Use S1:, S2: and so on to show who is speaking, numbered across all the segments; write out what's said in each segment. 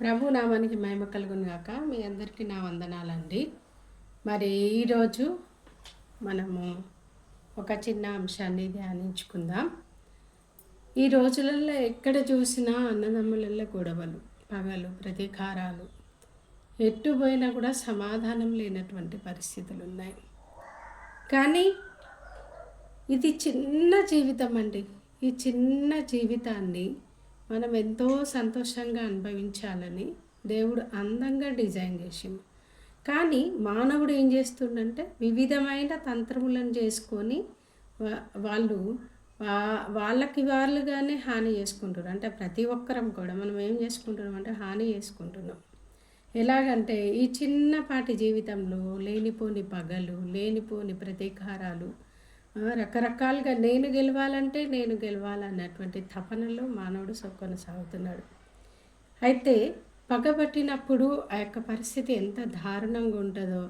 S1: ప్రభు నామానికి మహిమ కలుగును గాక మీ అందరికీ నా వందనాలండి. మరి ఈరోజు మనము ఒక చిన్న అంశాన్ని ధ్యానించుకుందాం. ఈ రోజులలో ఎక్కడ చూసినా అన్నదమ్ములలో గొడవలు పగలు ప్రతీకారాలు ఎట్టు పోయినా కూడా సమాధానం లేనటువంటి పరిస్థితులు ఉన్నాయి కానీ ఇది చిన్న జీవితం అండి. ఈ చిన్న జీవితాన్ని మనం ఎంతో సంతోషంగా అనుభవించాలని దేవుడు అందంగా డిజైన్ చేసింది కానీ మానవుడు ఏం చేస్తుండంటే వివిధమైన తంత్రములను చేసుకొని వాళ్ళు వాళ్ళకి వాళ్ళుగానే హాని చేసుకుంటారు. అంటే ప్రతి ఒక్కరం కూడా మనం ఏం చేసుకుంటున్నాం అంటే హాని చేసుకుంటున్నాం. ఎలాగంటే ఈ చిన్నపాటి జీవితంలో లేనిపోని పగలు లేనిపోని ప్రతీకారాలు రకరకాలుగా నేను గెలవాలంటే నేను గెలవాలన్నటువంటి తపనలో మానవుడు స- కొనసాగుతున్నాడు అయితే పగబట్టినప్పుడు ఆ యొక్క పరిస్థితి ఎంత దారుణంగా ఉంటుందో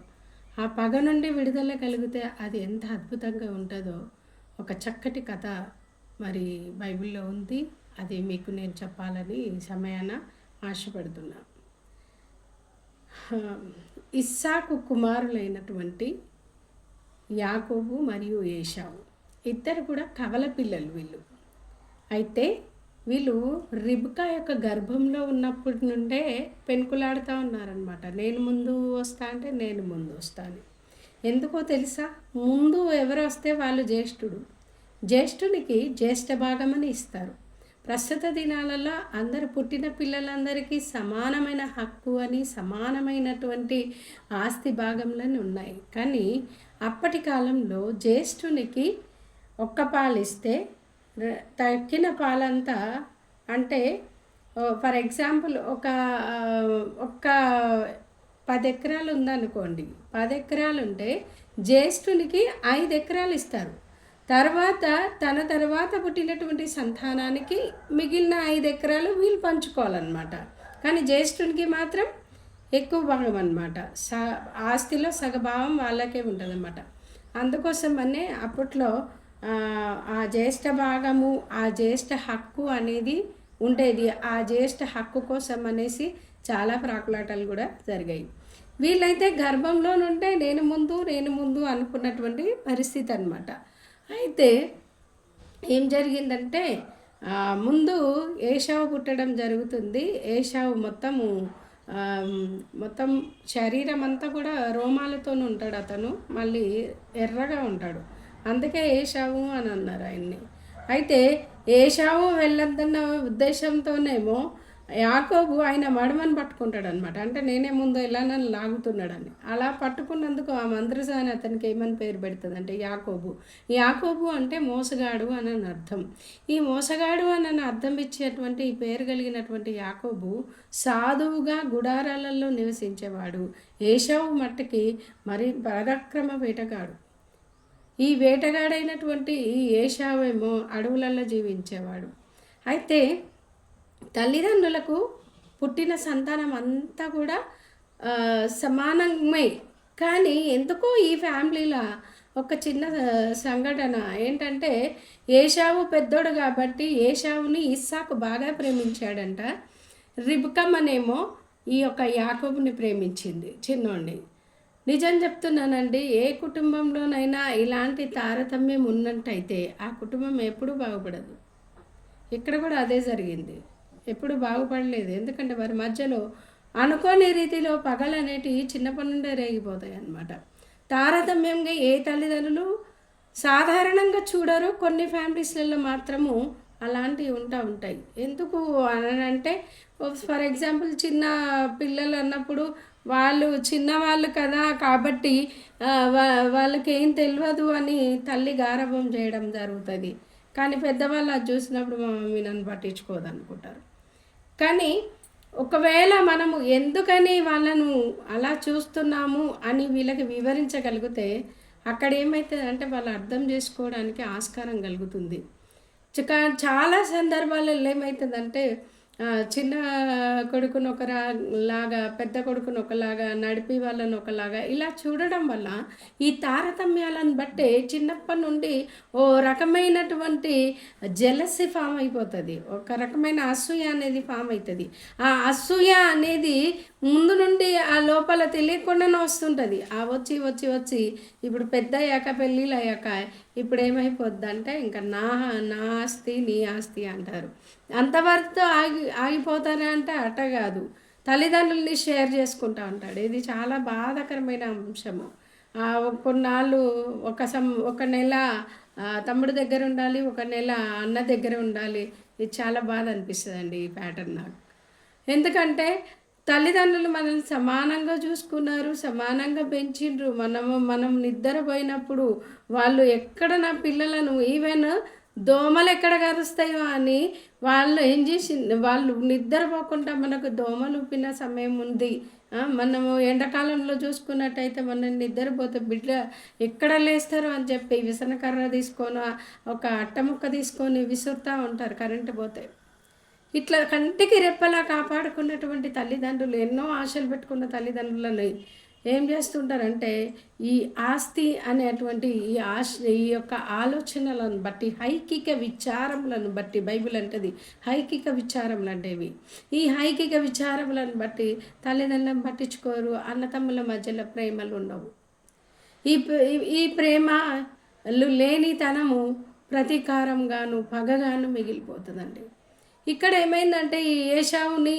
S1: ఆ పగ నుండి విడుదల కలిగితే అది ఎంత అద్భుతంగా ఉంటుందో ఒక చక్కటి కథ మరి బైబిల్లో ఉంది. అది మీకు నేను చెప్పాలని ఈ సమయాన ఆశపడుతున్నా. ఇస్సాకు కుమారులైనటువంటి యాకోబు మరియు ఏషావు ఇద్దరు కూడా కవల పిల్లలు వీళ్ళు. అయితే వీళ్ళు రిబ్కా యొక్క గర్భంలో ఉన్నప్పటి నుండే పెనుకులాడుతూ ఉన్నారనమాట నేను ముందు వస్తా అంటే నేను ముందు వస్తాను ఎందుకో తెలుసా? ముందు ఎవరు వస్తే వాళ్ళు జ్యేష్ఠుడు. జ్యేష్ఠునికి జ్యేష్ఠ భాగమని ఇస్తారు. ప్రస్తుత దినాలలో అందరు పుట్టిన పిల్లలందరికీ సమానమైన హక్కు అని సమానమైనటువంటి ఆస్తి భాగంలోనే ఉన్నాయి. కానీ అప్పటి కాలంలో జ్యేష్ఠునికి ఒక్క పాలిస్తే తక్కిన పాలంతా అంటే ఫర్ ఎగ్జాంపుల్ ఒక ఒక్క పది ఎకరాలు ఉందనుకోండి పది ఎకరాలు ఉంటే జ్యేష్ఠునికి ఐదు ఎకరాలు ఇస్తారు తర్వాత తన తర్వాత పుట్టినటువంటి సంతానానికి మిగిలిన ఐదు ఎకరాలు వీళ్ళు పంచుకోవాలన్నమాట. కానీ జ్యేష్ఠునికి మాత్రం ఎక్కువ భాగం అనమాట స ఆస్తిలో సగభావం వాళ్ళకే ఉంటుందన్నమాట. అందుకోసమనే అప్పట్లో ఆ, జ్యేష్ఠ భాగము ఆ జ్యేష్ఠ హక్కు అనేది ఉండేది. ఆ జ్యేష్ఠ హక్కు కోసం అనేసి చాలా ప్రాకులాటాలు కూడా జరిగాయి. వీళ్ళైతే గర్భంలో నుండే నేను ముందు నేను ముందు అనుకున్నటువంటి పరిస్థితి అనమాట అయితే ఏం జరిగిందంటే ముందు ఏషావు పుట్టడం జరుగుతుంది. ఏషావు మొత్తము మొత్తం శరీరం అంతా కూడా రోమాలతో ఉంటాడు అతను. మళ్ళీ ఎర్రగా ఉంటాడు. అందుకే ఏషావు అని అన్నారు ఆయన్ని. అయితే ఏషావు వెళ్ళొద్దన్న ఉద్దేశంతోనేమో యాకోబు ఆయన మడమని పట్టుకుంటాడు అనమాట అంటే నేనే ముందు వెళ్ళానని లాగుతున్నాడని. అలా పట్టుకున్నందుకు ఆ మంత్రసాని అతనికి ఏమని పేరు పెడుతుంది అంటే యాకోబు. యాకోబు అంటే మోసగాడు అని అర్థం. ఈ మోసగాడు అని అని అర్థం ఇచ్చేటువంటి ఈ పేరు కలిగినటువంటి యాకోబు సాధువుగా గుడారాలలో నివసించేవాడు. ఏషావు మట్టుకి మరి పరాక్రమ వేటగాడు. ఈ వేటగాడైనటువంటి ఈ ఏషావేమో అడవులలో జీవించేవాడు. అయితే తల్లిదండ్రులకు పుట్టిన సంతానం అంతా కూడా సమానమే. కానీ ఎందుకో ఈ ఫ్యామిలీలో ఒక చిన్న సంఘటన ఏంటంటే ఏషావు పెద్దోడు కాబట్టి ఏషావుని ఇస్సాకు బాగా ప్రేమించాడంట. రిబ్కమ్మనేమో ఈ యొక్క యాకోబుని ప్రేమించింది చిన్నోండి నిజం చెప్తున్నానండి ఏ కుటుంబంలోనైనా ఇలాంటి తారతమ్యం ఉన్నట్టయితే ఆ కుటుంబం ఎప్పుడూ బాగుపడదు. ఇక్కడ కూడా అదే జరిగింది. ఎప్పుడు బాగుపడలేదు. ఎందుకంటే వారి మధ్యలో అనుకోని రీతిలో పగలు అనేటివి చిన్నప్పటి నుండే రేగిపోతాయి అన్నమాట. తారతమ్యంగా ఏ తల్లిదండ్రులు సాధారణంగా చూడరు. కొన్ని ఫ్యామిలీస్లలో మాత్రము అలాంటివి ఉంటా ఉంటాయి. ఎందుకు అని అంటే ఫర్ ఎగ్జాంపుల్ చిన్న పిల్లలు అన్నప్పుడు వాళ్ళు చిన్నవాళ్ళు కదా కాబట్టి వా- వాళ్ళకి ఏం తెలియదు అని తల్లి గారభం చేయడం జరుగుతుంది. కానీ పెద్దవాళ్ళు అది చూసినప్పుడు మా మమ్మీ నన్ను పట్టించుకోదనుకుంటారు. కానీ ఒకవేళ మనము ఎందుకని వాళ్ళను అలా చూస్తున్నాము అని వీళ్ళకి వివరించగలిగితే అక్కడ ఏమవుతుంది అంటే వాళ్ళు అర్థం చేసుకోవడానికి ఆస్కారం కలుగుతుంది. చాలా సందర్భాలలో ఏమవుతుందంటే చిన్న కొడుకును ఒకలాగా పెద్ద కొడుకును ఒకలాగా నడిపి వాళ్ళని ఒకలాగా ఇలా చూడడం వల్ల ఈ తారతమ్యాలను బట్టే చిన్నప్పటి నుండి ఓ రకమైనటువంటి జలసి ఫామ్ అయిపోతుంది. ఒక రకమైన అసూయ అనేది ఫామ్ అవుతుంది ఆ అసూయ అనేది ముందు నుండి ఆ లోపల తెలియకుండానే వస్తుంటుంది. ఆ వచ్చి వచ్చి వచ్చి ఇప్పుడు పెద్ద అయ్యాక పెళ్ళిళ్ళు అయ్యాక ఇప్పుడు ఏమైపోద్ది అంటే ఇంకా నా నా ఆస్తి నీ ఆస్తి అంటారు. అంతవరకుతో ఆగి ఆగిపోతానే అంటే అట కాదు. తల్లిదండ్రుల్ని షేర్ చేసుకుంటా ఉంటాడు. ఇది చాలా బాధాకరమైన అంశము. కొన్నాళ్ళు ఒక సం ఒక నెల తమ్ముడు దగ్గర ఉండాలి ఒక నెల అన్న దగ్గర ఉండాలి. ఇది చాలా బాధ అనిపిస్తుంది అండి ఈ ప్యాటర్న్ నాకు. ఎందుకంటే తల్లిదండ్రులు మనల్ని సమానంగా చూసుకున్నారు సమానంగా పెంచిండ్రు. మనము మనం నిద్రపోయినప్పుడు వాళ్ళు ఎక్కడ నా పిల్లలను ఈవెన్ దోమలు ఎక్కడ కరుస్తాయో అని వాళ్ళు ఏం చేసి వాళ్ళు నిద్రపోకుండా మనకు దోమలు ఉప్పిన సమయం ఉంది. మనము ఎండాకాలంలో చూసుకున్నట్టయితే మనం నిద్రపోతే బిడ్డ ఎక్కడ లేస్తారు అని చెప్పి విసనకర్ర తీసుకొని ఒక అట్టముక్క తీసుకొని విసురుతూ ఉంటారు కరెంటు పోతే. ఇట్లా కంటికి రెప్పలా కాపాడుకున్నటువంటి తల్లిదండ్రులు ఎన్నో ఆశలు పెట్టుకున్న తల్లిదండ్రులను ఏం చేస్తుంటారంటే ఈ ఆస్తి అనేటువంటి ఈ ఆశ ఈ యొక్క ఆలోచనలను బట్టి హైకిక విచారములను బట్టి బైబిల్ అంటది హైకిక విచారములు అంటేవి. ఈ హైకిక విచారములను బట్టి తల్లిదండ్రులను పట్టించుకోరు అన్నతమ్ముల మధ్యలో ప్రేమలు ఉండవు. ఈ ఈ- ఈ ప్రేమలు లేనితనము ప్రతీకారంగాను పగగాను మిగిలిపోతుందండి. ఇక్కడ ఏమైందంటే ఈ ఏషావుని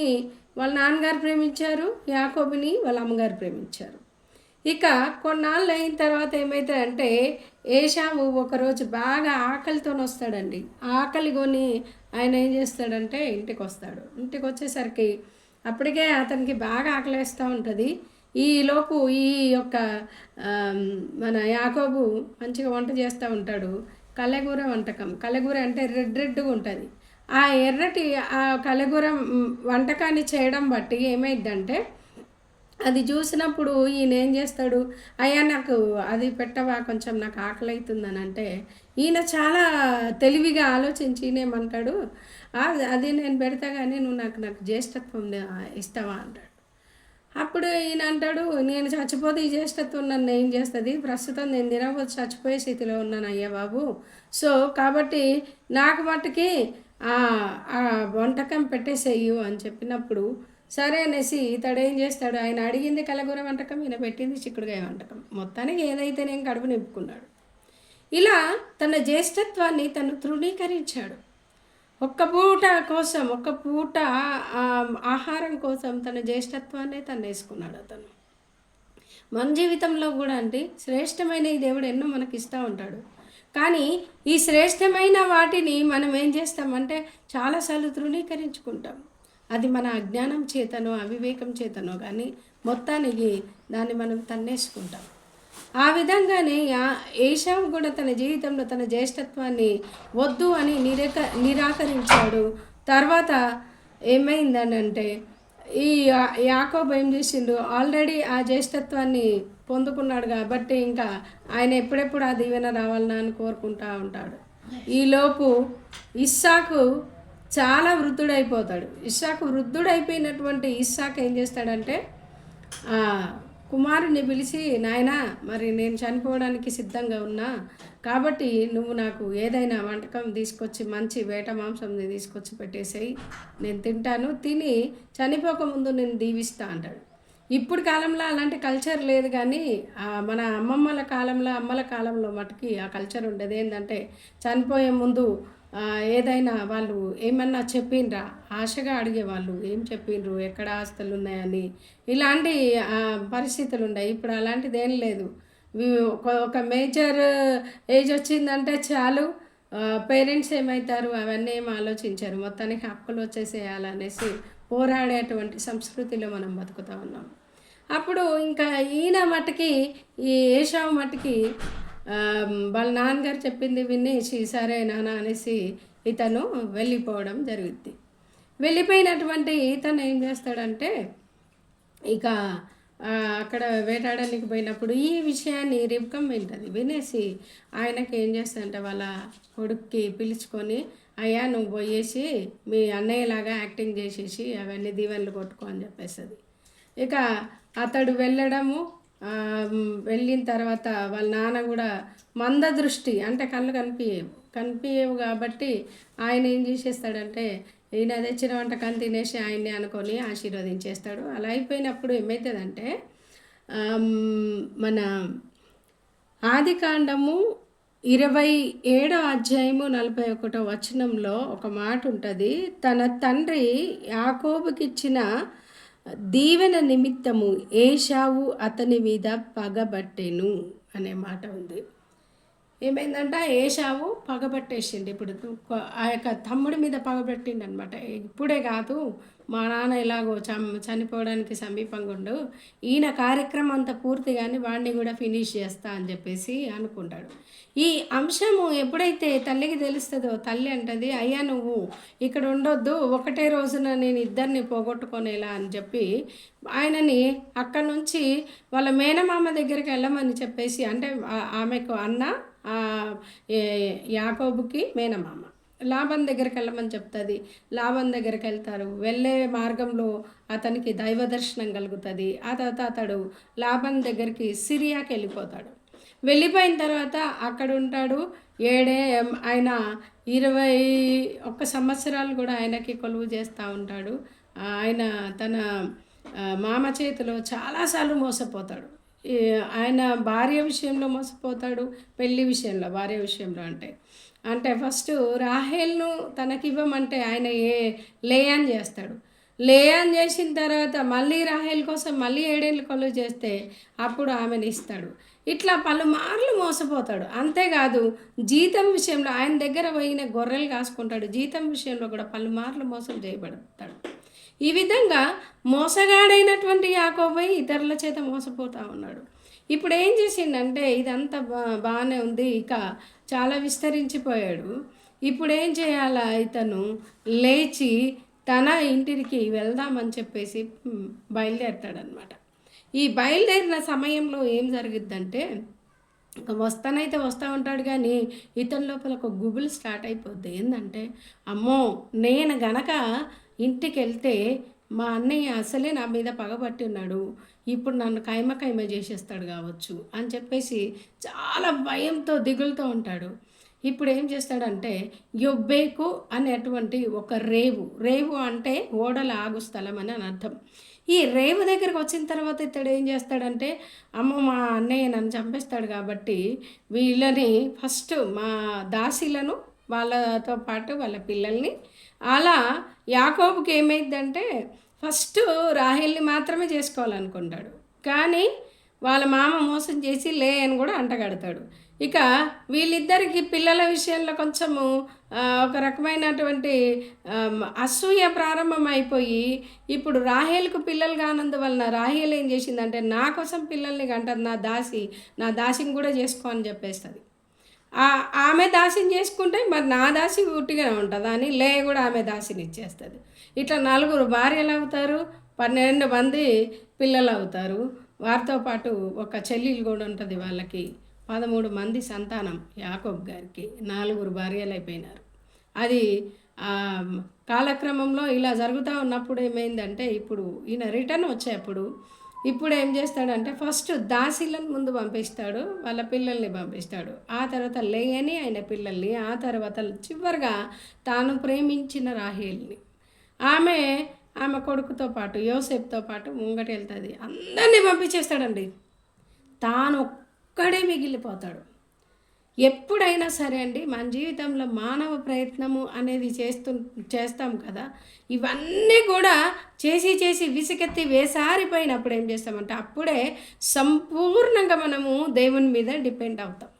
S1: వాళ్ళ నాన్నగారు ప్రేమించారు యాకోబుని వాళ్ళ అమ్మగారు ప్రేమించారు. ఇక కొన్నాళ్ళు అయిన తర్వాత ఏమవుతుందంటే ఏషావు ఒకరోజు బాగా ఆకలితో వస్తాడండి. ఆకలి కొని ఆయన ఏం చేస్తాడంటే ఇంటికి వస్తాడు ఇంటికి వచ్చేసరికి అప్పటికే అతనికి బాగా ఆకలిస్తూ ఉంటుంది. ఈలోపు ఈ యొక్క మన యాకోబు మంచిగా వంట చేస్తూ ఉంటాడు. కలెగూర వంటకం. కలెగూర అంటే రెడ్ రెడ్గా ఉంటుంది. ఆ ఎర్రటి ఆ కలగూరం వంటకాన్ని చేయడం బట్టి ఏమైందంటే అది చూసినప్పుడు ఈయన ఏం చేస్తాడు అయ్యా నాకు అది పెట్టవా కొంచెం నాకు ఆకలి అవుతుందని అంటే ఈయన చాలా తెలివిగా ఆలోచించి ఈయన ఏమంటాడు అది నేను పెడతా కానీ నువ్వు నాకు నాకు జ్యేష్ఠత్వం ఇస్తావా అంటాడు. అప్పుడు ఈయన అంటాడు నేను చచ్చిపోతే ఈ జ్యేష్ఠత్వం నన్ను ఏం చేస్తుంది? ప్రస్తుతం నేను తినకపోతే చచ్చిపోయే స్థితిలో ఉన్నాను అయ్యా బాబు. సో కాబట్టి నాకు మట్టుకి వంటకం పెట్టేసేయు అని చెప్పినప్పుడు సరే అనేసి ఇతడు ఏం చేస్తాడు? ఆయన అడిగింది కలగూర వంటకం ఈయన పెట్టింది చిక్కుడుగాయ వంటకం. మొత్తానికి ఏదైతే నేను కడుపు నింపుకున్నాడు ఇలా తన జ్యేష్ఠత్వాన్ని తను తృణీకరించాడు. ఒక్క పూట కోసం ఒక్క పూట ఆహారం కోసం తన జ్యేష్ఠత్వాన్ని తను వేసుకున్నాడు అతను. మన జీవితంలో కూడా అండి శ్రేష్టమైన ఈ దేవుడు ఎన్నో మనకి ఇస్తూ ఉంటాడు. కానీ ఈ శ్రేష్టమైన వాటిని మనం ఏం చేస్తామంటే చాలాసార్లు తృణీకరించుకుంటాం అది మన అజ్ఞానం చేతనో అవివేకం చేతనో కానీ మొత్తానికి దాన్ని మనం తన్నేసుకుంటాం. ఆ విధంగానే యా- ఏషావు కూడా తన జీవితంలో తన జ్యేష్ఠత్వాన్ని వద్దు అని నిరక నిరాకరించాడు. తర్వాత ఏమైందని అంటే ఈ యా- యాకోబు ఏం చేసిండు? ఆల్రెడీ ఆ జ్యేష్ఠత్వాన్ని పొందుకున్నాడు కాబట్టి ఇంకా ఆయన ఎప్పుడెప్పుడు ఆ దీవెన రావాలన్నా అని కోరుకుంటా ఉంటాడు. ఈలోపు ఇస్సాకు చాలా వృద్ధుడైపోతాడు. ఇస్సాకు వృద్ధుడైపోయినటువంటి ఇస్సాకు ఏం చేస్తాడంటే కుమారుని పిలిచి నాయనా మరి నేను చనిపోవడానికి సిద్ధంగా ఉన్నా. కాబట్టి నువ్వు నాకు ఏదైనా వంటకం తీసుకొచ్చి మంచి వేట మాంసంని తీసుకొచ్చి పెట్టేసేయి. నేను తింటాను. తిని చనిపోకముందు నేను దీవిస్తా అంటాడు. ఇప్పుడు కాలంలో అలాంటి కల్చర్ లేదు కానీ మన అమ్మమ్మల కాలంలో అమ్మల కాలంలో మటుకి ఆ కల్చర్ ఉండేది. ఏంటంటే చనిపోయే ముందు ఏదైనా వాళ్ళు ఏమన్నా చెప్పిండ్రా? ఆశగా అడిగేవాళ్ళు ఏం చెప్పిండ్రు? ఎక్కడ ఆస్తులు ఉన్నాయని ఇలాంటి పరిస్థితులు ఉన్నాయి ఇప్పుడు అలాంటిది ఏం లేదు. ఒక- ఒక మేజర్ ఏజ్ వచ్చిందంటే చాలు. పేరెంట్స్ ఏమవుతారు అవన్నీ ఏం ఆలోచించారు. మొత్తానికి హక్కులు వచ్చేసేయాలనేసి పోరాడేటువంటి సంస్కృతిలో మనం బతుకుతా ఉన్నాం. అప్పుడు ఇంకా ఈయన మటుకి ఈ ఏషావు మట్టుకి వాళ్ళ నాన్నగారు చెప్పింది వినేసి సరే నాన్న అనేసి ఇతను వెళ్ళిపోవడం జరుగుద్ది వెళ్ళిపోయినటువంటి ఇతను ఏం చేస్తాడంటే ఇక అక్కడ వేటాడడానికి పోయినప్పుడు ఈ విషయాన్ని రిబ్కం వింటుంది. వినేసి ఆయనకి ఏం చేస్తాడంటే వాళ్ళ కొడుక్కి పిలుచుకొని అయ్యా నువ్వు పోయేసి మీ అన్నయ్యలాగా యాక్టింగ్ చేసేసి అవన్నీ దీవెనలు కొట్టుకో అని చెప్పేస్తుంది. ఇక అతడు వెళ్ళడము వెళ్ళిన తర్వాత వాళ్ళ నాన్న కూడా మంద దృష్టి అంటే కళ్ళు కనిపించేవు కనిపించేవు కాబట్టి ఆయన ఏం చేసేస్తాడంటే ఈయన తెచ్చిన వంటకాన్ని తినేసి ఆయన్ని అనుకొని ఆశీర్వదించేస్తాడు. అలా అయిపోయినప్పుడు ఏమవుతుందంటే మన ఆది కాండము ఇరవై ఏడో అధ్యాయము నలభై ఒకటో వచనంలో ఒక మాట ఉంటుంది. తన తండ్రి యాకోబుకిచ్చిన దీవెన నిమిత్తము ఏషావు అతని మీద పగబట్టెను అనే మాట ఉంది. ఏమైందంట? ఏషావు పగబట్టేసిండు. ఇప్పుడు ఆ యొక్క తమ్ముడి మీద పగబట్టిండు అనమాట ఇప్పుడే కాదు మా నాన్న ఇలాగో చం చనిపోవడానికి సమీపంగా ఉండు ఈయన కార్యక్రమం అంతా పూర్తి కానీ వాడిని కూడా ఫినిష్ చేస్తా అని చెప్పేసి అనుకుంటాడు. ఈ అంశము ఎప్పుడైతే తల్లికి తెలుస్తుందో తల్లి అంటది అయ్యా నువ్వు ఇక్కడ ఉండొద్దు ఒకటే రోజున నేను ఇద్దరిని పోగొట్టుకునేలా అని చెప్పి ఆయనని అక్కడి నుంచి వాళ్ళ మేనమామ దగ్గరికి వెళ్ళమని చెప్పేసి అంటే ఆమెకు అన్న ఆ, యాకోబుకి మేనమామ. లాభం దగ్గరికి వెళ్ళమని చెప్తుంది. లాభం దగ్గరికి వెళ్తారు. వెళ్ళే మార్గంలో అతనికి దైవ దర్శనం కలుగుతుంది. ఆ తర్వాత అతడు లాభం దగ్గరికి సిరియాకి వెళ్ళిపోతాడు. వెళ్ళిపోయిన తర్వాత అక్కడ ఉంటాడు ఏడే ఆయన ఇరవై ఒక్క సంవత్సరాలు కూడా ఆయనకి కొలువు చేస్తూ ఉంటాడు. ఆయన తన మామ చేతిలో చాలాసార్లు మోసపోతాడు. ఆయన భార్య విషయంలో మోసపోతాడు పెళ్ళి విషయంలో భార్య విషయంలో అంటే. అంటే ఫస్ట్ రాహేల్ను తనకివ్వమంటే ఆయన ఏ లేయాన్ చేస్తాడు. లేయాన్ చేసిన తర్వాత మళ్ళీ రాహేల్ కోసం మళ్ళీ ఏడేళ్ళు కొలువు చేస్తే అప్పుడు ఆమెను ఇస్తాడు. ఇట్లా పలుమార్లు మోసపోతాడు. అంతేకాదు జీతం విషయంలో ఆయన దగ్గర పోయిన గొర్రెలు కాసుకుంటాడు. జీతం విషయంలో కూడా పలుమార్లు మోసం చేయబడతాడు. ఈ విధంగా మోసగాడైనటువంటి యాకోబై ఇతరుల చేత మోసపోతూ ఉన్నాడు. ఇప్పుడు ఏం చేసిండంటే ఇదంతా బా బాగానే ఉంది ఇక చాలా విస్తరించిపోయాడు. ఇప్పుడు ఏం చేయాలా ఇతను? లేచి తన ఇంటికి వెళ్దామని చెప్పేసి బయలుదేరతాడనమాట బయలుదేరుతాడనమాట ఈ బయలుదేరిన సమయంలో ఏం జరిగిద్దంటే వస్తానైతే వస్తూ ఉంటాడు కానీ ఇతని లోపల ఒక గుబులు స్టార్ట్ అయిపోద్ది. ఏంటంటే అమ్మో నేను గనక ఇంటికి వెళ్తే మా అన్నయ్య అసలే నా మీద పగబట్టి ఉన్నాడు ఇప్పుడు నన్ను కైమ కైమ చేసేస్తాడు కావచ్చు అని చెప్పేసి చాలా భయంతో దిగులుతో ఉంటాడు. ఇప్పుడు ఏం చేస్తాడంటే యొబ్బేకు అనేటువంటి ఒక రేవు. రేవు అంటే ఓడల ఆగు స్థలం అని అని అర్థం. ఈ రేవు దగ్గరికి వచ్చిన తర్వాత ఇతడు ఏం చేస్తాడంటే అమ్మ మా అన్నయ్య నన్ను చంపేస్తాడు కాబట్టి వీళ్ళని ఫస్ట్ మా దాసీలను వాళ్ళతో పాటు వాళ్ళ పిల్లల్ని అలా యాకోబుకి ఏమైందంటే ఫస్ట్ రాహిల్ని మాత్రమే చేసుకోవాలనుకుంటాడు. కానీ వాళ్ళ మామ మోసం చేసి లే అని కూడా అంటగడతాడు. ఇక వీళ్ళిద్దరికి పిల్లల విషయంలో కొంచెము ఒక రకమైనటువంటి అసూయ ప్రారంభం అయిపోయి ఇప్పుడు రాహేల్కు పిల్లలు కానందువలన రాహేల్ ఏం చేసిందంటే నా కోసం పిల్లల్ని కంటది నా దాసి నా దాసిని కూడా చేసుకో అని చెప్పేస్తుంది. ఆమె దాసిని చేసుకుంటే మరి నా దాసి ఉట్టిగానే ఉంటుంది అని లే కూడా ఆమె దాసిని ఇచ్చేస్తుంది. ఇట్లా నలుగురు భార్యలు అవుతారు పన్నెండు మంది పిల్లలు అవుతారు. వారితో పాటు ఒక చెల్లెలు కూడా ఉంటుంది వాళ్ళకి. పదమూడు మంది సంతానం యాకోబ్ గారికి. నాలుగురు భార్యలు అయిపోయినారు అది కాలక్రమంలో ఇలా జరుగుతూ ఉన్నప్పుడు ఏమైందంటే ఇప్పుడు ఈయన రిటర్న్ వచ్చేప్పుడు ఇప్పుడు ఏం చేస్తాడంటే ఫస్ట్ దాసీలను ముందు పంపిస్తాడు వాళ్ళ పిల్లల్ని పంపిస్తాడు. ఆ తర్వాత లేయని ఆయన పిల్లల్ని ఆ తర్వాత చివరిగా తాను ప్రేమించిన రాహేల్ని. ఆమె ఆమె కొడుకుతో పాటు యోసేపుతో పాటు ముంగట వెళ్తుంది అందరినీ పంపించేస్తాడండి. తాను ఒక్కడే మిగిలిపోతాడు. ఎప్పుడైనా సరే అండి మన జీవితంలో మానవ ప్రయత్నము అనేది చేస్తూ చేస్తాం కదా ఇవన్నీ కూడా చేసి చేసి విసిగెత్తి వేసారిపోయినప్పుడు ఏం చేస్తామంటే అప్పుడే సంపూర్ణంగా మనము దేవుని మీద డిపెండ్ అవుతాం.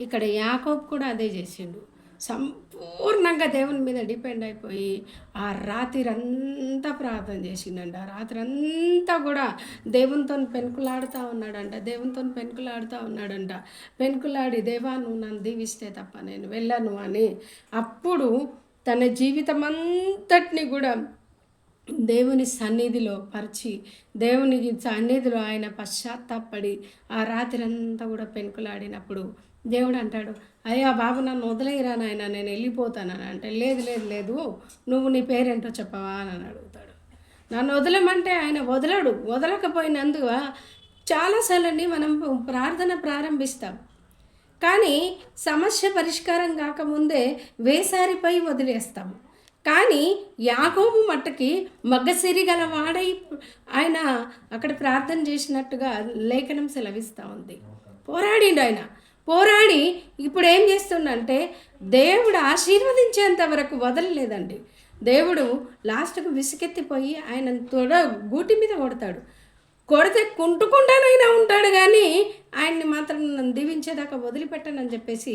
S1: ఇక్కడ యాకోబ్ కూడా అదే చేసిండు. సంపూర్ణంగా దేవుని మీద డిపెండ్ అయిపోయి ఆ రాత్రి అంతా ప్రార్థన చేసిండంట. ఆ రాత్రి అంతా కూడా దేవునితో పెనుకులాడుతూ ఉన్నాడంట. దేవునితో పెనుకులాడుతూ ఉన్నాడంట. పెనుకులాడి దేవా నువ్వు నన్ను దీవిస్తే తప్ప నేను వెళ్ళను అని. అప్పుడు తన జీవితం అంతటిని కూడా దేవుని సన్నిధిలో పరిచి దేవుని సన్నిధిలో ఆయన పశ్చాత్తాపడి ఆ రాత్రి అంతా కూడా పెనుకులాడినప్పుడు దేవుడు అంటాడు అయ్యా బాబు నన్ను వదిలేయరా నాయన నేను వెళ్ళిపోతానని అంటే లేదు లేదు లేదు నువ్వు నీ పేరేంటో చెప్పవా అని అడుగుతాడు. నన్ను వదలమంటే ఆయన వదలడు వదలకపోయినందుకు చాలాసార్లని మనం ప్రార్థన ప్రారంభిస్తాం. కానీ సమస్య పరిష్కారం కాకముందే వేసారిపై వదిలేస్తాము కానీ యాగోబు మట్టకి మగ్గసిరి గల వాడై ఆయన అక్కడ ప్రార్థన చేసినట్టుగా లేఖనం సెలవిస్తూ ఉంది. పోరాడిండు ఆయన. పోరాడి ఇప్పుడు ఏం చేస్తుండంటే దేవుడు ఆశీర్వదించేంత వరకు వదలలేదండి. దేవుడు లాస్ట్కు విసుకెత్తిపోయి ఆయన తొడ గూటి మీద కొడతాడు. కొడితే కుంటుకుంటానైనా ఉంటాడు కానీ ఆయన్ని మాత్రం నన్ను దీవించేదాకా వదిలిపెట్టనని చెప్పేసి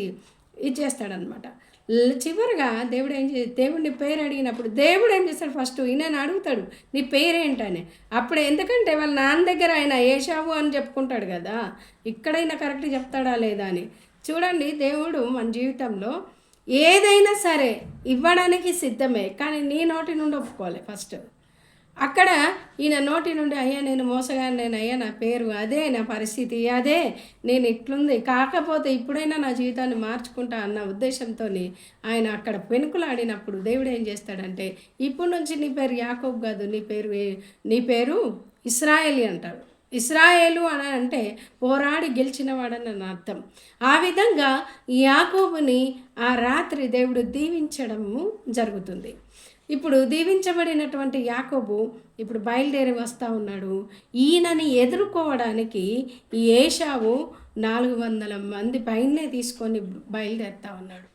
S1: ఇది చేస్తాడనమాట. చివరిగా దేవుడు ఏం చే దేవుడిని పేరు అడిగినప్పుడు దేవుడు ఏం చేస్తాడు ఫస్ట్? ఈయన అడుగుతాడు నీ పేరేంటని. అప్పుడు ఎందుకంటే వాళ్ళ నాన్న దగ్గర ఆయన ఏషావు అని చెప్పుకుంటాడు కదా ఇక్కడైనా కరెక్ట్ చెప్తాడా లేదా అని. చూడండి దేవుడు మన జీవితంలో ఏదైనా సరే ఇవ్వడానికి సిద్ధమే కానీ నీ నోటి నుండి ఒప్పుకోవాలి ఫస్ట్. అక్కడ ఈయన నోటి నుండి అయ్యా నేను మోసగాను నేను అయ్యా నా పేరు అదే నా పరిస్థితి అదే నేను ఇట్లుంది. కాకపోతే ఇప్పుడైనా నా జీవితాన్ని మార్చుకుంటా అన్న ఉద్దేశంతో ఆయన అక్కడ పెనుకులాడినప్పుడు దేవుడు ఏం చేస్తాడంటే ఇప్పటి నుంచి నీ పేరు యాకోబ్ కాదు నీ పేరు నీ పేరు ఇస్రాయేలీ అంటాడు. ఇస్రాయేలు అని అంటే పోరాడి గెలిచినవాడని అర్థం. ఆ విధంగా యాకోబుని ఆ రాత్రి దేవుడు దీవించడము జరుగుతుంది. ఇప్పుడు దీవించబడినటువంటి యాకోబు ఇప్పుడు బయలుదేరి వస్తూ ఉన్నాడు. ఈయనని ఎదుర్కోవడానికి ఈ ఏషావు నాలుగు వందల మంది పైనే తీసుకొని బయలుదేరుతా ఉన్నాడు.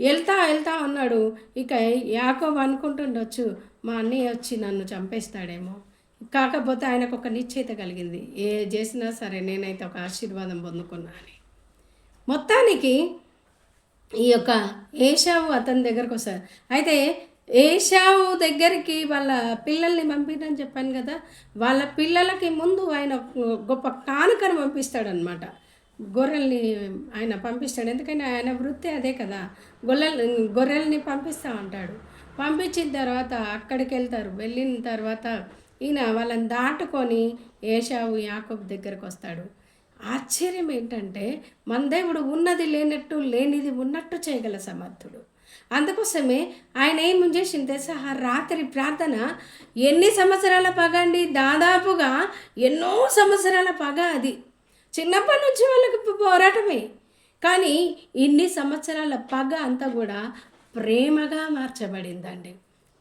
S1: వెళ్తా వెళ్తా ఉన్నాడు ఇక యాకోబు అనుకుంటుండొచ్చు మా అన్నయ్య వచ్చి నన్ను చంపేస్తాడేమో. కాకపోతే ఆయనకు ఒక నిశ్చయిత కలిగింది. ఏ చేసినా సరే నేనైతే ఒక ఆశీర్వాదం పొందుకున్నా అని. మొత్తానికి ఈ యొక్క ఏషావు అతని దగ్గరకు వస్తారు అయితే ఏషావు దగ్గరికి వాళ్ళ పిల్లల్ని పంపినని చెప్పాను కదా వాళ్ళ పిల్లలకి ముందు ఆయన గొప్ప కానుకను పంపిస్తాడనమాట గొర్రెల్ని ఆయన పంపిస్తాడు. ఎందుకంటే ఆయన వృత్తి అదే కదా. గొర్రెల్ గొర్రెల్ని పంపిస్తా ఉంటాడు. పంపించిన తర్వాత అక్కడికి వెళ్తారు. వెళ్ళిన తర్వాత ఈయన వాళ్ళని దాటుకొని ఏషావు యాకబ్ దగ్గరకు వస్తాడు. ఆశ్చర్యం ఏంటంటే మన దేవుడు ఉన్నది లేనట్టు లేనిది ఉన్నట్టు చేయగల సమర్థుడు. అందుకోసమే ఆయన ఏం చేసింది తెలుసా? ఆ రాత్రి ప్రార్థన ఎన్ని సంవత్సరాల పగ అండి? దాదాపుగా ఎన్నో సంవత్సరాల పగ అది. చిన్నప్పటి నుంచి వాళ్ళకి పోరాటమే. కానీ ఇన్ని సంవత్సరాల పగ అంతా కూడా ప్రేమగా మార్చబడిందండి.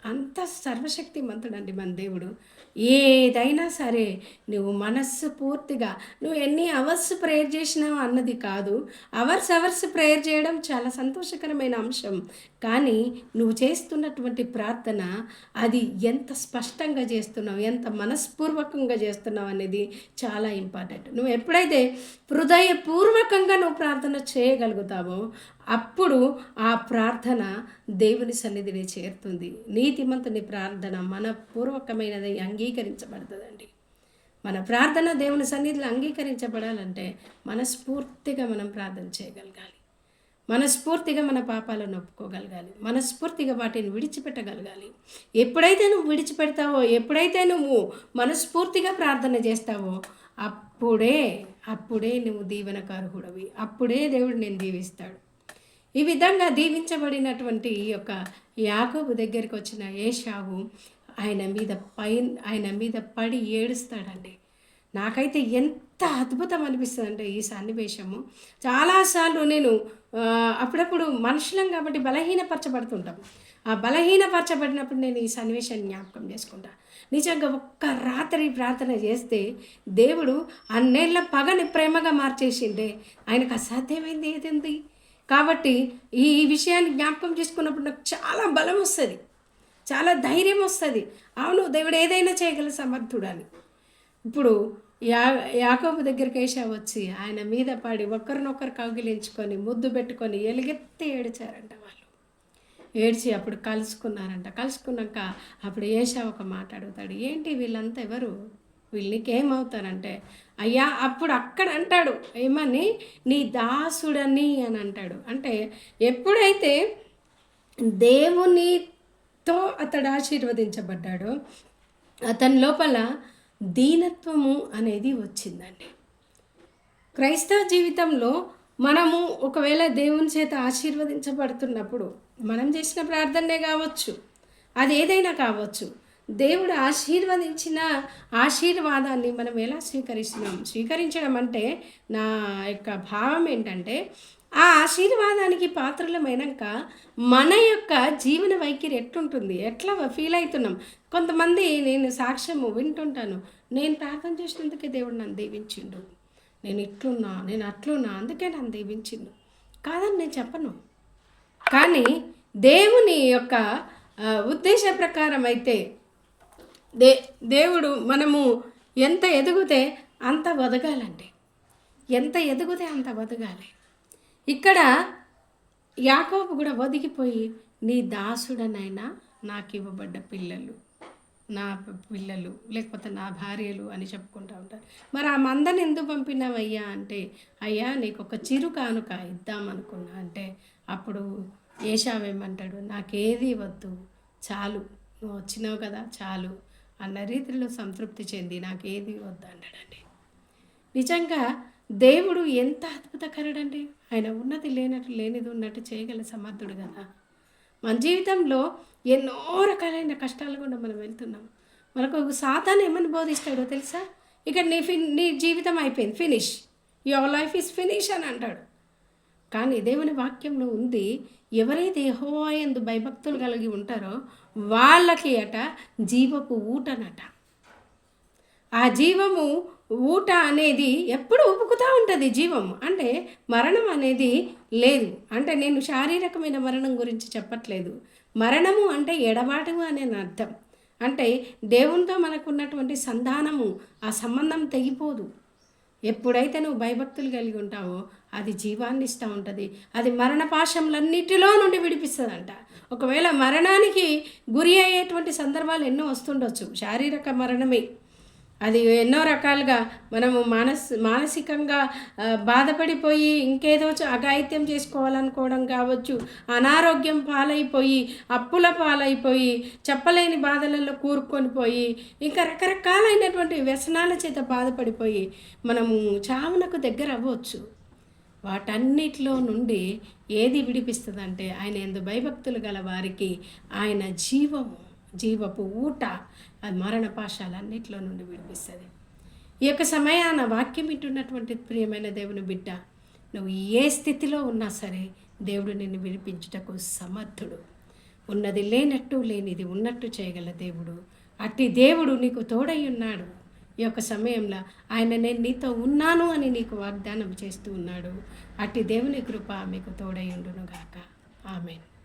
S1: అంత సర్వశక్తి మంతుడండి మన దేవుడు. ఏదైనా సరే నువ్వు మనస్సు పూర్తిగా నువ్వు ఎన్ని అవర్స్ ప్రేయర్ చేసినావు అన్నది కాదు. అవర్స్ అవర్స్ ప్రేయర్ చేయడం చాలా సంతోషకరమైన అంశం. కానీ నువ్వు చేస్తున్నటువంటి ప్రార్థన అది ఎంత స్పష్టంగా చేస్తున్నావు ఎంత మనస్పూర్వకంగా చేస్తున్నావు అనేది చాలా ఇంపార్టెంట్ నువ్వు ఎప్పుడైతే హృదయపూర్వకంగా నువ్వు ప్రార్థన చేయగలుగుతావో అప్పుడు ఆ ప్రార్థన దేవుని సన్నిధిని చేరుతుంది. నీతిమంతుని ప్రార్థన మనపూర్వకమైనది అంగీకరించబడుతుందండి. మన ప్రార్థన దేవుని సన్నిధిలో అంగీకరించబడాలంటే మనస్ఫూర్తిగా మనం ప్రార్థన చేయగలగాలి. మనస్ఫూర్తిగా మన పాపాలను ఒప్పుకోగలగాలి. మనస్ఫూర్తిగా వాటిని విడిచిపెట్టగలగాలి. ఎప్పుడైతే నువ్వు విడిచిపెడతావో ఎప్పుడైతే నువ్వు మనస్ఫూర్తిగా ప్రార్థన చేస్తావో అప్పుడే అప్పుడే నువ్వు దీవెనకారుహుడవి. అప్పుడే దేవుడు నేను దీవిస్తాడు. ఈ విధంగా దీవించబడినటువంటి ఈ యొక్క యాకోబు దగ్గరికి వచ్చిన ఏషావు ఆయన మీద పై ఆయన మీద పడి ఏడుస్తాడండి. నాకైతే ఎంత అద్భుతం అనిపిస్తుంది ఈ సన్నివేశము. చాలాసార్లు నేను అప్పుడప్పుడు మనుషులం కాబట్టి బలహీనపరచబడుతుంటాం. ఆ బలహీనపరచబడినప్పుడు నేను ఈ సన్నివేశాన్ని జ్ఞాపకం చేసుకుంటా. నిజంగా ఒక్క రాత్రి ప్రార్థన చేస్తే దేవుడు అన్నేళ్ళ పగని ప్రేమగా మార్చేసిండే. ఆయనకు అసాధ్యమైంది ఏదండి కాబట్టి ఈ విషయాన్ని జ్ఞాపకం చేసుకున్నప్పుడు నాకు చాలా బలం వస్తుంది. చాలా ధైర్యం వస్తుంది. అవును దేవుడు ఏదైనా చేయగల సమర్థుడని. ఇప్పుడు యా యాకోబు దగ్గరికి వేసా వచ్చి ఆయన మీద పడి ఒకరినొకరు కౌగిలించుకొని ముద్దు పెట్టుకొని ఎలుగెత్తి ఏడిచారంట వాళ్ళు. ఏడ్చి అప్పుడు కలుసుకున్నారంట. కలుసుకున్నాక అప్పుడు ఏషా ఒక మాట అడుగుతాడు. ఏంటి వీళ్ళంతా ఎవరు? వీళ్ళకి ఏమవుతారంటే అయ్యా అప్పుడు అక్కడ అంటాడు. ఏమని? నీ దాసుడని అని అంటాడు. అంటే ఎప్పుడైతే దేవుని తో అతడు ఆశీర్వదించబడ్డాడో. అతని లోపల దీనత్వము అనేది వచ్చిందండి. క్రైస్తవ జీవితంలో మనము ఒకవేళ దేవుని చేత ఆశీర్వదించబడుతున్నప్పుడు మనం చేసిన ప్రార్థనే కావచ్చు అది ఏదైనా కావచ్చు దేవుడు ఆశీర్వదించిన ఆశీర్వాదాన్ని మనం ఎలా స్వీకరిస్తున్నాం? స్వీకరించడం అంటే నా యొక్క భావం ఏంటంటే ఆ ఆశీర్వాదానికి పాత్రలమైనాక మన యొక్క జీవన వైఖరి ఎట్లుంటుంది? ఎట్లా ఫీల్ అవుతున్నాం? కొంతమంది నేను సాక్ష్యము వింటుంటాను. నేను ప్రార్థన చేసినందుకే దేవుడు నన్ను దీవించిండు. నేను ఇట్లున్నా నేను అట్లున్నా అందుకే నన్ను దీవించిండు. కాదని నేను చెప్పను. కానీ దేవుని యొక్క ఉద్దేశ ప్రకారం అయితే దే దేవుడు మనము ఎంత ఎదిగితే అంత వదగాలండి ఎంత ఎదిగితే అంత వదగాలి ఇక్కడ యాకోబు కూడా ఒదిగిపోయి నీ దాసుడనైనా నాకు ఇవ్వబడ్డ పిల్లలు నా పిల్లలు లేకపోతే నా భార్యలు అని చెప్పుకుంటూ ఉంటారు. మరి ఆ మందని ఎందుకు పంపినావయ్యా అంటే అయ్యా నీకు ఒక చిరు కానుక ఇద్దామనుకున్నా. అంటే అప్పుడు ఏషావేమంటాడు నాకేది వద్దు చాలు నువ్వు వచ్చినావు కదా చాలు అన్న రీతిలో సంతృప్తి చెంది నాకేది వద్దు అంటాడండి. నిజంగా దేవుడు ఎంత అద్భుతకరుడండి. ఆయన ఉన్నది లేనట్టు లేనిది ఉన్నట్టు చేయగల సమర్థుడు కదా. మన జీవితంలో ఎన్నో రకాలైన కష్టాలు కూడా మనం వెళ్తున్నాం. మనకు ఒక సాతాను ఏమని బోధిస్తాడో తెలుసా? ఇక నీ ఫిన్ నీ జీవితం అయిపోయింది finish. Your life is finish అని అంటాడు. కానీ దేవుని వాక్యంలో ఉంది ఎవరైతే యహోవా ఎందు భయభక్తులు కలిగి ఉంటారో వాళ్ళకి అట జీవపు ఊటనట. ఆ జీవము ఊట అనేది ఎప్పుడు ఉపుకుతూ ఉంటుంది జీవం. అంటే మరణం అనేది లేదు. అంటే నేను శారీరకమైన మరణం గురించి చెప్పట్లేదు. మరణము అంటే ఎడబాటు అనే అర్థం. అంటే దేవునితో మనకున్నటువంటి సంధానము ఆ సంబంధం తెగిపోదు. ఎప్పుడైతే నువ్వు భయభక్తులు కలిగి ఉంటావో అది జీవాన్ని ఇస్తూ ఉంటుంది. అది మరణ పాశంలన్నిటిలో నుండి విడిపిస్తుందంట. ఒకవేళ మరణానికి గురి అయ్యేటువంటి సందర్భాలు ఎన్నో వస్తుండొచ్చు. శారీరక మరణమే. అది ఎన్నో రకాలుగా మనము మానస్ మానసికంగా బాధపడిపోయి ఇంకేదో అఘాయిత్యం చేసుకోవాలనుకోవడం కావచ్చు అనారోగ్యం పాలైపోయి అప్పుల పాలైపోయి చెప్పలేని బాధలలో కూరుకొని పోయి ఇంకా రకరకాలైనటువంటి వ్యసనాల చేత బాధపడిపోయి మనము చావునకు దగ్గర అవ్వచ్చు. వాటన్నిటిలో నుండి ఏది విడిపిస్తుందంటే ఆయన ఎందు భయభక్తులు గల వారికి ఆయన జీవము. జీవపు ఊట అది మరణ పాశాలన్నిటిలో నుండి విడిపిస్తుంది. ఈ యొక్క సమయాన వాక్యం వింటున్నటువంటి ప్రియమైన దేవుని బిడ్డ నువ్వు ఏ స్థితిలో ఉన్నా సరే దేవుడు నిన్ను విడిపించుటకు సమర్థుడు. ఉన్నది లేనట్టు లేనిది ఉన్నట్టు చేయగల దేవుడు. అట్టి దేవుడు నీకు తోడై ఉన్నాడు. ఈ యొక్క సమయంలో ఆయన నేను నీతో ఉన్నాను అని నీకు వాగ్దానం చేస్తూ ఉన్నాడు. అట్టి దేవుని కృప మీకు తోడై ఉండునుగాక. ఆమెను.